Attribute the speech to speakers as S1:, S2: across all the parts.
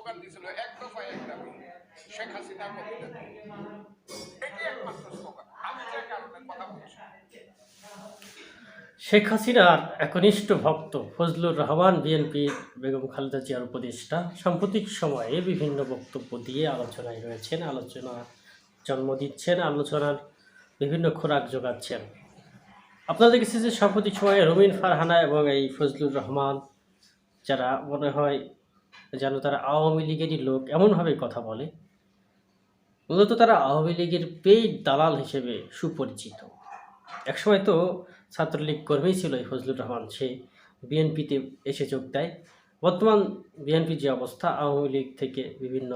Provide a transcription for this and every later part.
S1: Slogan দিয়েছিল, এক দফা এক দাবি। শেখ হাসিনা কবিতা এটি একমাত্র স্লোগান আমি যে কারণে কথা বলছি।
S2: শেখ হাসিনার একনিষ্ঠ ভক্ত ফজলুর রহমান বিএনপির বেগম খালেদা জিয়ার উপদেষ্টা, সাম্প্রতিক সময়ে বিভিন্ন বক্তব্য দিয়ে আলোচনায় রয়েছেন, আলোচনা, জন্ম দিচ্ছেন, আলোচনার বিভিন্ন খোরাক যোগাচ্ছেন। আপনাদের কাছে যে সাম্প্রতিক সময়ে রবিন ফারহানা এবং এই ফজলুর রহমান, যারা মনে হয় যেন তারা আওয়ামী লীগেরই লোক এমনভাবে কথা বলে, মূলত তারা আওয়ামী লীগের পেইড দালাল হিসেবে সুপরিচিত। একসময় তো ছাত্রলীগ কর্মী ছিল এই ফজলুর রহমান, সে বিএনপিতে এসে যোগ দেয়। বর্তমান বিএনপির যে অবস্থা, আওয়ামী লীগ থেকে বিভিন্ন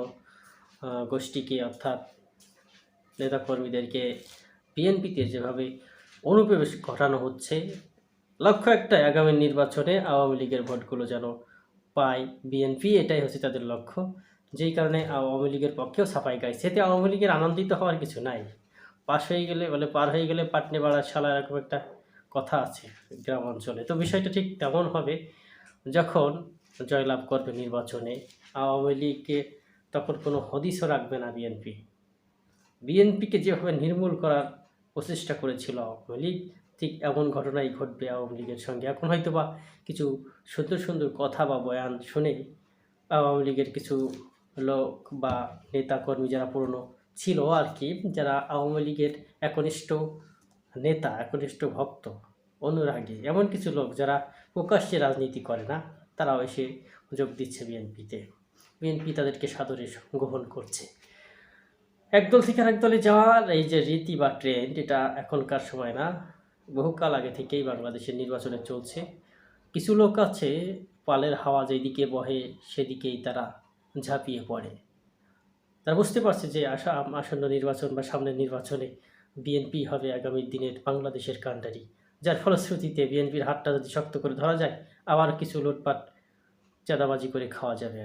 S2: গোষ্ঠীকে অর্থাৎ নেতাকর্মীদেরকে বিএনপিতে যেভাবে অনুপ্রবেশ ঘটানো হচ্ছে, লক্ষ্য একটা আগামী নির্বাচনে আওয়ামী লীগের ভোটগুলো যেন পায়, বিএনপি এটাই হচ্ছে তাদের লক্ষ্য। যেই কারণে আওয়ামী লীগের পক্ষেও সাফাই গাইছে। সেতে আওয়ামী লীগের আনন্দিত হওয়ার কিছু নাই। পাশ হয়ে গেলে বলে পার হয়ে গেলে পাটনে বাড়ার শালা এরকম একটা কথা আছে গ্রাম অঞ্চলে। তো বিষয়টা ঠিক তেমন হবে যখন জয়লাভ করবে নির্বাচনে। আওয়ামী লীগকে তখন কোনো হদিসও রাখবে না বিএনপি। বিএনপিকে যেভাবে নির্মূল করার প্রচেষ্টা করেছিল আওয়ামী লীগ ঠিক এমন ঘটনাই ঘটবে আওয়ামী লীগের সঙ্গে। এখন হয়তো বা কিছু সুন্দর সুন্দর কথা বা বয়ান শুনে আওয়ামী লীগের কিছু লোক বা নেতাকর্মী যারা পুরনো ছিল আর কি, যারা আওয়ামী লীগের একনিষ্ঠ নেতা, একনিষ্ঠ ভক্ত, অনুরাগী, এমন কিছু লোক যারা প্রকাশ্যে রাজনীতি করে না, তারাও এসে যোগ দিচ্ছে বিএনপিতে। বিএনপি তাদেরকে সাদরে গ্রহণ করছে। একদল থেকে আরেক দলে যাওয়ার এই যে রীতি বা ট্রেন্ড এটা এখনকার সময় না। বহুকাল আগে থেকেই বাংলাদেশের নির্বাচনে চলছে। কিছু লোক আছে, পালের হাওয়া যেদিকে বহে, সেদিকেই তারা ঝাঁপিয়ে পড়ে। তারা বুঝতে পারছে যে আসা আসন্ন নির্বাচন বা সামনের নির্বাচনে বিএনপি হবে আগামী দিনের বাংলাদেশের কাণ্ডারি। যার ফলশ্রুতিতে বিএনপির হাতটা যদি শক্ত করে ধরা যায়, আবার কিছু লুটপাট, চাঁদাবাজি করে খাওয়া যাবে।